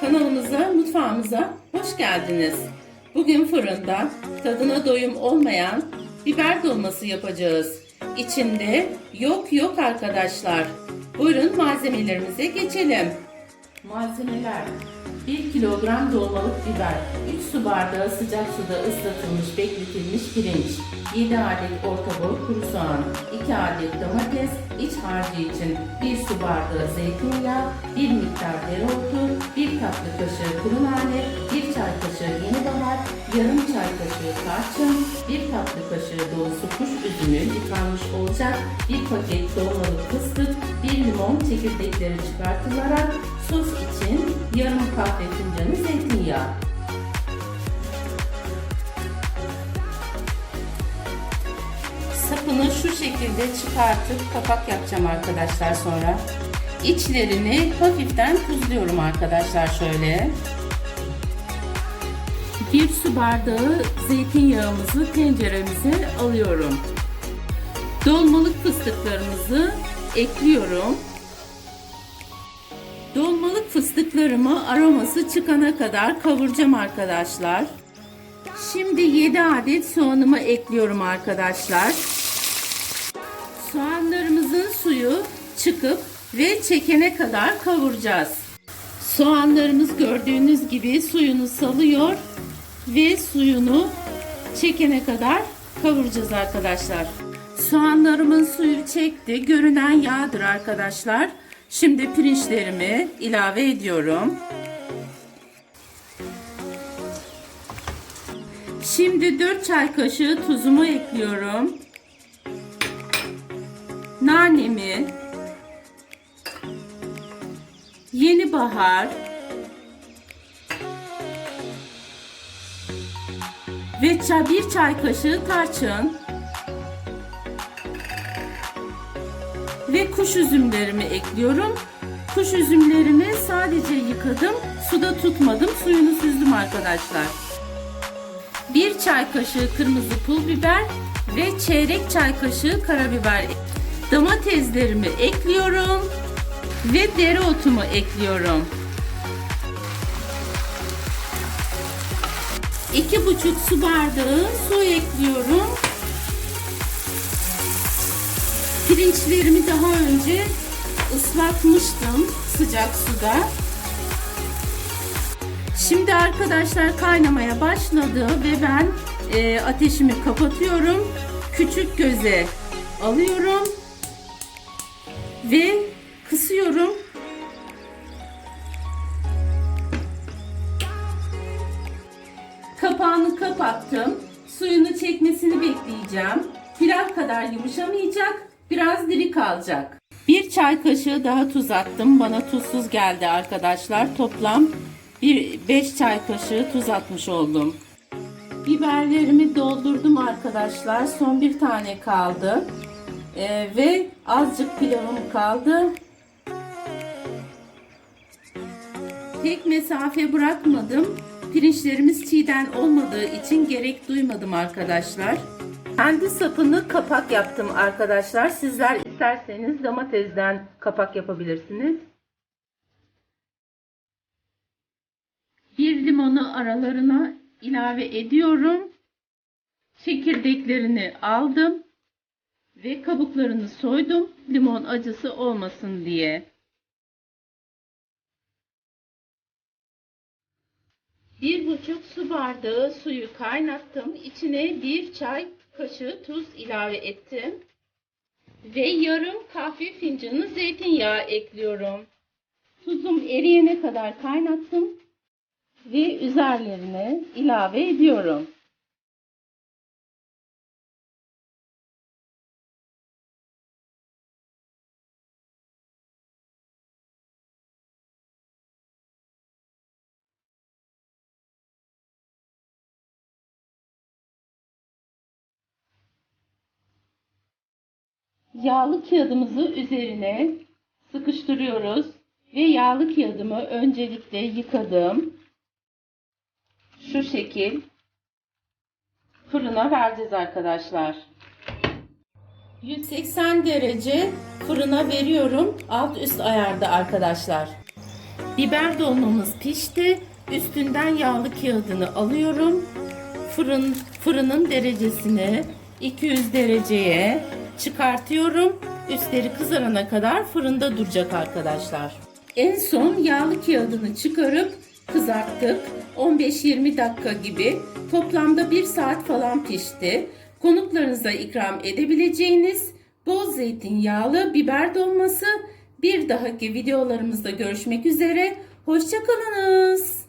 Kanalımıza, mutfağımıza hoş geldiniz. Bugün fırında tadına doyum olmayan biber dolması yapacağız. İçinde yok yok arkadaşlar. Buyurun malzemelerimize geçelim. Malzemeler 1 kilogram dolmalık biber, 3 su bardağı sıcak suda ıslatılmış bekletilmiş pirinç, 7 adet orta boy kuru soğan, 2 adet domates, iç harcı için. 1 su bardağı zeytinyağı, 1 miktar dereotu, 1 tatlı kaşığı kuru nane, 1 çay kaşığı yeni bahar, yarım çay kaşığı tarçın, 1 tatlı kaşığı dolusu kuş üzümü yıkanmış olacak, 1 paket dolmalık fıstık, 1 limon çekirdekleri çıkartılarak sos için yarım kahve fincanı zeytinyağı. Sapını şu şekilde çıkartıp kapak yapacağım arkadaşlar sonra. İçlerini hafiften tuzluyorum arkadaşlar şöyle. Bir su bardağı zeytinyağımızı tenceremize alıyorum. Dolmalık fıstıklarımızı ekliyorum. Fıstıklarımı aroması çıkana kadar kavuracağım arkadaşlar. Şimdi 7 adet soğanımı ekliyorum arkadaşlar. Soğanlarımızın suyu çıkıp ve çekene kadar kavuracağız. Soğanlarımız gördüğünüz gibi suyunu salıyor ve suyunu çekene kadar kavuracağız arkadaşlar. Soğanlarımın suyu çekti. Görünen yağdır arkadaşlar. Şimdi pirinçlerimi ilave ediyorum. Şimdi 4 çay kaşığı tuzumu ekliyorum. Nanemi. Yeni bahar. Ve bir çay kaşığı tarçın. Ve kuş üzümlerimi ekliyorum. Kuş üzümlerimi sadece yıkadım. Suda tutmadım. Suyunu süzdüm arkadaşlar. 1 çay kaşığı kırmızı pul biber ve çeyrek çay kaşığı karabiber. Domateslerimi ekliyorum ve dereotumu ekliyorum. 2,5 su bardağı su ekliyorum. Pirinçlerimi daha önce ıslatmıştım sıcak suda. Şimdi arkadaşlar kaynamaya başladı ve ben e, ateşimi kapatıyorum. Küçük göze alıyorum ve kısıyorum. Kapağını kapattım. Suyunu çekmesini bekleyeceğim. Pilav kadar yumuşamayacak. Biraz diri kalacak. Bir çay kaşığı daha tuz attım. Bana tuzsuz geldi arkadaşlar. Toplam bir 5 çay kaşığı tuz atmış oldum. Biberlerimi doldurdum arkadaşlar. Son bir tane kaldı. Ee, ve azıcık pilavım kaldı. Tek mesafe bırakmadım. Pirinçlerimiz çiğden olmadığı için gerek duymadım arkadaşlar. Kendi sapını kapak yaptım arkadaşlar. Sizler isterseniz domatesden kapak yapabilirsiniz. Bir limonu aralarına ilave ediyorum. Çekirdeklerini aldım ve kabuklarını soydum. Limon acısı olmasın diye. Bir buçuk su bardağı suyu kaynattım. İçine bir çay kaşığı tuz ilave ettim. Ve yarım kahve fincanı zeytinyağı ekliyorum. Tuzum eriyene kadar kaynattım ve üzerlerine ilave ediyorum. Yağlı kağıdımızı üzerine sıkıştırıyoruz ve yağlı kağıdımı öncelikle yıkadım. Şu şekil fırına vereceğiz arkadaşlar. 180 derece fırına veriyorum. Alt üst ayarda arkadaşlar. Biber dolmamız pişti. Üstünden yağlı kağıdını alıyorum. Fırın fırının derecesini 200 dereceye çıkartıyorum. Üstleri kızarana kadar fırında duracak arkadaşlar. En son yağlı kağıdını çıkarıp kızarttık. 15-20 dakika gibi toplamda 1 saat falan pişti. Konuklarınıza ikram edebileceğiniz bol zeytinyağlı biber dolması bir dahaki videolarımızda görüşmek üzere. Hoşçakalınız.